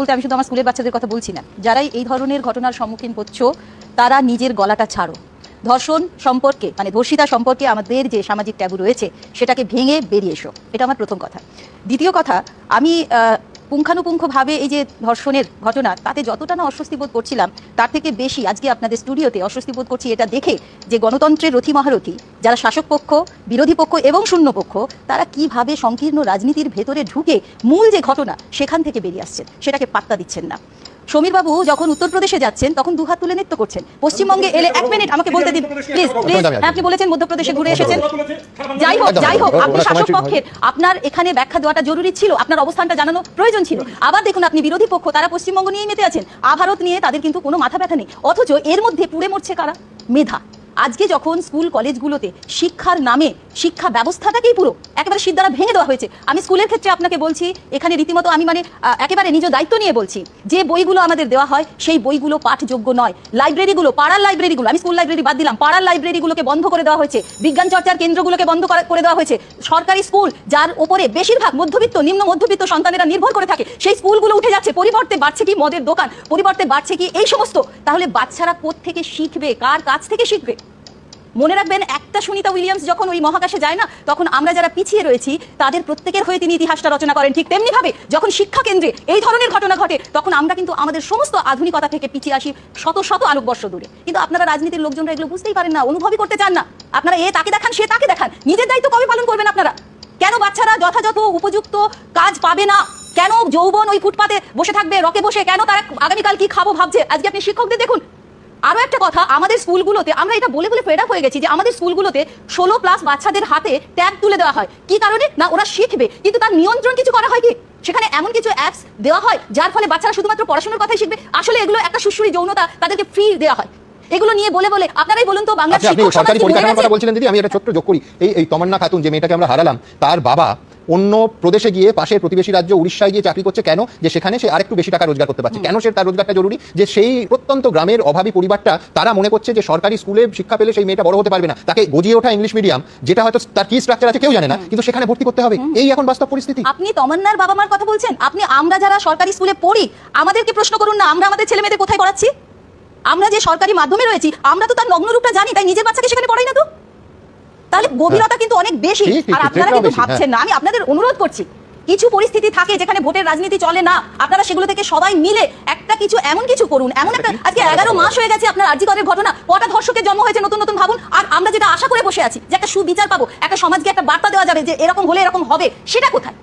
বলতে আমি শুধু আমার স্কুলের বাচ্চাদের কথা বলছি না। যারাই এই ধরনের ঘটনার সম্মুখীন হচ্ছ, তারা নিজের গলাটা ছাড়ো। ধর্ষণ সম্পর্কে মানে ধর্ষিতা সম্পর্কে আমাদের যে সামাজিক ট্যাবু রয়েছে, সেটাকে ভেঙে বেরিয়ে এসো। এটা আমার প্রথম কথা। দ্বিতীয় কথা, আমি পুঙ্খানুপুঙ্খভাবে এই যে ধর্ষণের ঘটনা, তাতে যতটা না অস্বস্তি বোধ করছিলাম, তার থেকে বেশি আজকে আপনাদের স্টুডিওতে অস্বস্তি বোধ করছি এটা দেখে যে গণতন্ত্রের রথি মহারথী যারা শাসক পক্ষ, বিরোধী পক্ষ এবং শূন্য পক্ষ, তারা কীভাবে সংকীর্ণ রাজনীতির ভেতরে ঢুকে মূল যে ঘটনা সেখান থেকে বেরিয়ে আসছেন, সেটাকে পাত্তা দিচ্ছেন না। সমীরবাবু যখন উত্তরপ্রদেশে যাচ্ছেন তখন দুহাত তুলে নৃত্য করছেন। পশ্চিমবঙ্গে এলে এক মিনিট আমাকে বলতে দিন। প্লিজ প্লিজ আপনি বলেছেন মধ্যপ্রদেশে ঘুরে এসেছেন। যাই হোক যাই হোক আপনি শাসক পক্ষের আপনার এখানে ব্যাখ্যা দেওয়াটা জরুরি ছিল আপনার অবস্থানটা জানানো প্রয়োজন ছিল। আবার দেখুন আপনি বিরোধী পক্ষ তারা পশ্চিমবঙ্গ নিয়ে মেতে আছেন। আভারত নিয়ে তাদের কিন্তু কোনো মাথা ব্যথা নেই। অথচ এর মধ্যে পুড়ে মরছে কারা? মেধা। আজকে যখন স্কুল কলেজগুলোতে শিক্ষার নামে শিক্ষা ব্যবস্থাটাকেই পুরো একেবারে সিদ্ধারা ভেঙে দেওয়া হয়েছে। আমি স্কুলের ক্ষেত্রে আপনাকে বলছি, এখানে রীতিমতো আমি মানে একেবারে নিজ দায়িত্ব নিয়ে বলছি, যে বইগুলো আমাদের দেওয়া হয় সেই বইগুলো পাঠযোগ্য নয়। লাইব্রেরিগুলো, পাড়ার লাইব্রেরিগুলো, আমি স্কুল লাইব্রেরি বাদ দিলাম, পাড়ার লাইব্রেরিগুলোকে বন্ধ করে দেওয়া হয়েছে, বিজ্ঞান চর্চার কেন্দ্রগুলোকে বন্ধ করা- দেওয়া হয়েছে। সরকারি স্কুল, যার উপরে বেশিরভাগ মধ্যবিত্ত, নিম্ন মধ্যবিত্ত সন্তানেরা নির্ভর করে থাকে, সেই স্কুলগুলো উঠে যাচ্ছে, পরিবর্তে বাড়ছে কি মদের দোকান, পরিবর্তে বাড়ছে কি এই সমস্ত? তাহলে বাচ্চারা থেকে শিখবে? কার কাছ থেকে শিখবে? মনে রাখবেন, একটা সুনিতা উইলিয়ামস যখন ওই মহাকাশে যায় না, তখন আমরা যারা পিছিয়ে রয়েছি, তাদের প্রত্যেকের হয়ে তিনি ইতিহাসটা রচনা করেন। ঠিক তেমনি ভাবে যখন শিক্ষা কেন্দ্রে এই ধরনের ঘটনা ঘটে, তখন আমরা কিন্তু আমাদের সমস্ত আধুনিকতা থেকে পিছিয়ে আসি শত শত আলোকবর্ষ দূরে। কিন্তু আপনারা রাজনীতির লোকজনরা এগুলো বুঝতেই পারেন না, অনুভবই করতে চান না। আপনারা এ তাকে দেখান, সে তাকে দেখান। নিজের দায়িত্ব কবে পালন করবেন আপনারা? কেন বাচ্চারা যথাযথ উপযুক্ত কাজ পাবে না? কেন যৌবন ওই ফুটপাতে বসে থাকবে, রকে বসে? কেন তারা আগামীকাল কি খাব ভাবছে? আজকে আপনি শিক্ষকদের দেখুন। আরও একটা কথা আমাদের স্কুলগুলোতে আমরা এটা বলে বলে ফেড আপ হয়ে গেছি যে আমাদের স্কুলগুলোতে ষোলো প্লাস বাচ্চাদের হাতে ট্যাগ তুলে দেওয়া হয়। কি কারণে? না ওরা শিখবে। কিন্তু তার নিয়ন্ত্রণ কিছু করা হয় কি? সেখানে এমন কিছু অ্যাপস দেওয়া হয় যার ফলে বাচ্চারা শুধুমাত্র পড়াশোনার কথাই শিখবে। আসলে এগুলো একটা সুশ্রী যৌনতা তাদেরকে ফ্রি দেওয়া হয়। এগুলো নিয়ে বলে বলে আপনারাই বলুন তো বাংলার আচ্ছা সরকারি পরিকাঠামোর কথা বলছিলেন দিদি আমি এটা ছোট্ট যোগ করি। এই এই তমান্না খাতুন যে মেয়েটাকে আমরা হারালাম তার বাবা অন্য প্রদেশে গিয়ে পাশের প্রতিবেশী রাজ্য উড়িষ্যায় গিয়ে চাকরি করছে কেন? যে সেখানে সে আরেকটু বেশি টাকা রোজগার করতে পারছে। কেন সে তার রোজগারটা জরুরি? যে সেই প্রত্যন্ত গ্রামের অভাবী পরিবারটা তারা মনে করছে যে সরকারি স্কুলে শিক্ষা পেলে সেই মেয়েটা বড় হতে পারবে না। তাকে গজিয়ে ওঠা ইংলিশ মিডিয়াম যেটা হয়তো তার কি স্ট্রাকচার আছে কেউ জানে না কিন্তু সেখানে ভর্তি করতে হবে। এই এখন বাস্তব পরিস্থিতি। আপনি তমান্নার বাবা মার কথা বলছেন? আপনি আমরা যারা সরকারি স্কুলে পড়ি আমাদেরকে প্রশ্ন করুন না আমরা আমাদের ছেলে মেয়েদের কোথায় পড়াচ্ছি? আমরা যে সরকারি মাধ্যমে রয়েছি আমরা তো তার নগ্ন রূপটা জানি তাই নিজের বাচ্চাকে সেখানে পড়াই না তো? তাহলে গভীরতা কিন্তু অনেক বেশি। আর আপনারা কিন্তু হ্যাঁ। ভাবছেন না। আমি আপনাদের অনুরোধ করছি কিছু পরিস্থিতি থাকে যেখানে ভোটের রাজনীতি চলে না। আপনারা সেগুলো থেকে সবাই মিলে একটা কিছু এমন কিছু করুন। এমন একটা আজকে এগারো মাস হয়ে গেছে আপনার আর্জি করের ঘটনা। কটা ধর্ষকের জন্ম হয়েছে নতুন নতুন ভাবুন। আর আমরা যেটা আশা করে বসে আছি যে একটা সুবিচার পাবো একটা সমাজকে একটা বার্তা দেওয়া যাবে যে এরকম হলে এরকম হবে সেটা কোথায়?